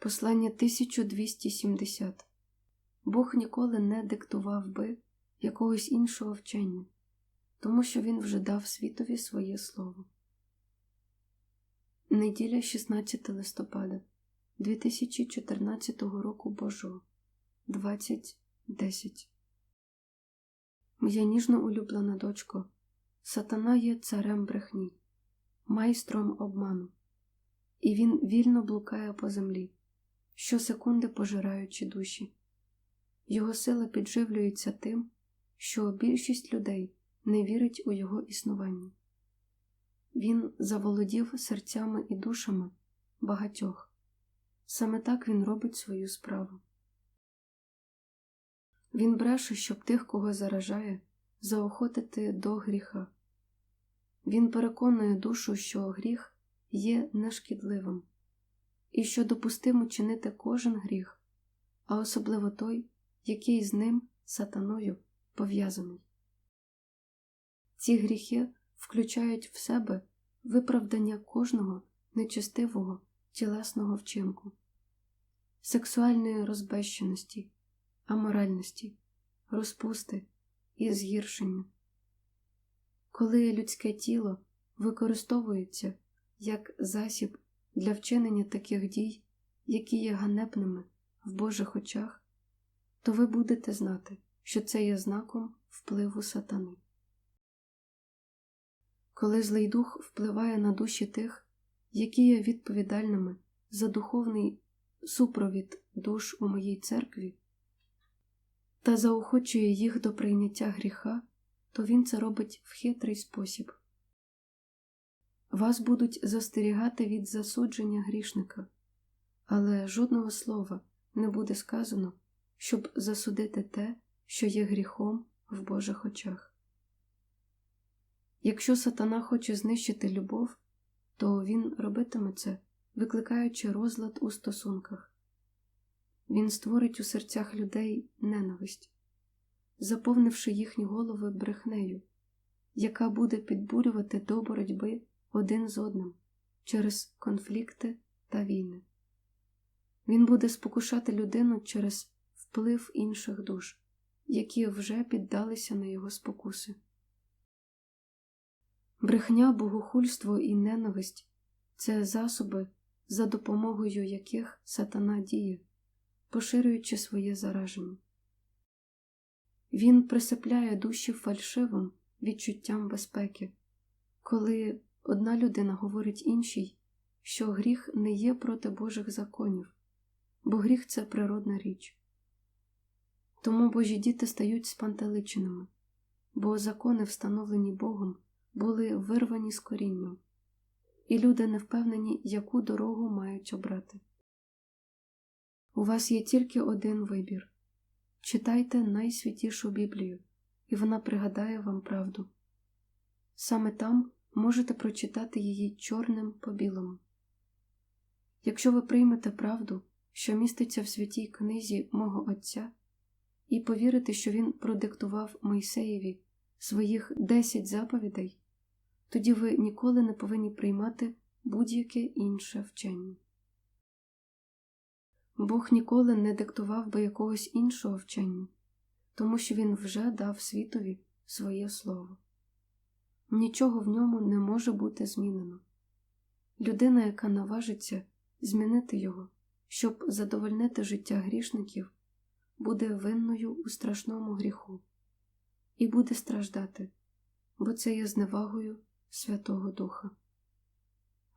Послання 1270 Бог ніколи не диктував би якогось іншого вчення, тому що Він вже дав світові своє слово. Неділя 16 листопада 2014 року Божого. 20.10 Моя ніжно улюблена дочко, сатана є царем брехні, майстром обману, і він вільно блукає по землі, щосекунди пожираючи душі. Його сила підживлюється тим, що більшість людей не вірить у його існування. Він заволодів серцями і душами багатьох. Саме так він робить свою справу. Він бреше, щоб тих, кого заражає, заохотити до гріха. Він переконує душу, що гріх є нешкідливим, і що допустимо чинити кожен гріх, а особливо той, який з ним сатаною пов'язаний. Ці гріхи включають в себе виправдання кожного нечестивого тілесного вчинку, сексуальної розбещеності, аморальності, розпусти і згіршення. Коли людське тіло використовується як засіб для вчинення таких дій, які є ганебними в Божих очах, то ви будете знати, що це є знаком впливу сатани. Коли злий дух впливає на душі тих, які є відповідальними за духовний супровід душ у моїй церкві, та заохочує їх до прийняття гріха, то він це робить в хитрий спосіб. Вас будуть застерігати від засудження грішника, але жодного слова не буде сказано, щоб засудити те, що є гріхом в Божих очах. Якщо сатана хоче знищити любов, то він робитиме це, викликаючи розлад у стосунках. Він створить у серцях людей ненависть, заповнивши їхні голови брехнею, яка буде підбурювати до боротьби один з одним через конфлікти та війни. Він буде спокушати людину через вплив інших душ, які вже піддалися на його спокуси. Брехня, богохульство і ненависть це засоби, за допомогою яких сатана діє, поширюючи своє зараження. Він присипляє душі фальшивим відчуттям безпеки, коли одна людина говорить іншій, що гріх не є проти Божих законів, бо гріх це природна річ. Тому Божі діти стають спантеличеними, бо закони, встановлені Богом, були вирвані з корінням, і люди не впевнені, яку дорогу мають обрати. У вас є тільки один вибір читайте найсвятішу Біблію, і вона пригадає вам правду. Саме там можете прочитати її чорним по білому. Якщо ви приймете правду, що міститься в святій книзі мого Отця, і повірите, що він продиктував Мойсеєві своїх десять заповідей, тоді ви ніколи не повинні приймати будь-яке інше вчення. Бог ніколи не диктував би якогось іншого вчення, тому що Він вже дав світові своє слово. Нічого в ньому не може бути змінено. Людина, яка наважиться змінити його, щоб задовольнити життя грішників, буде винною у страшному гріху і буде страждати, бо це є зневагою Святого Духа.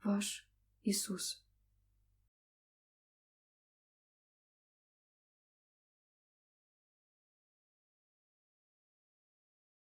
Ваш Ісус.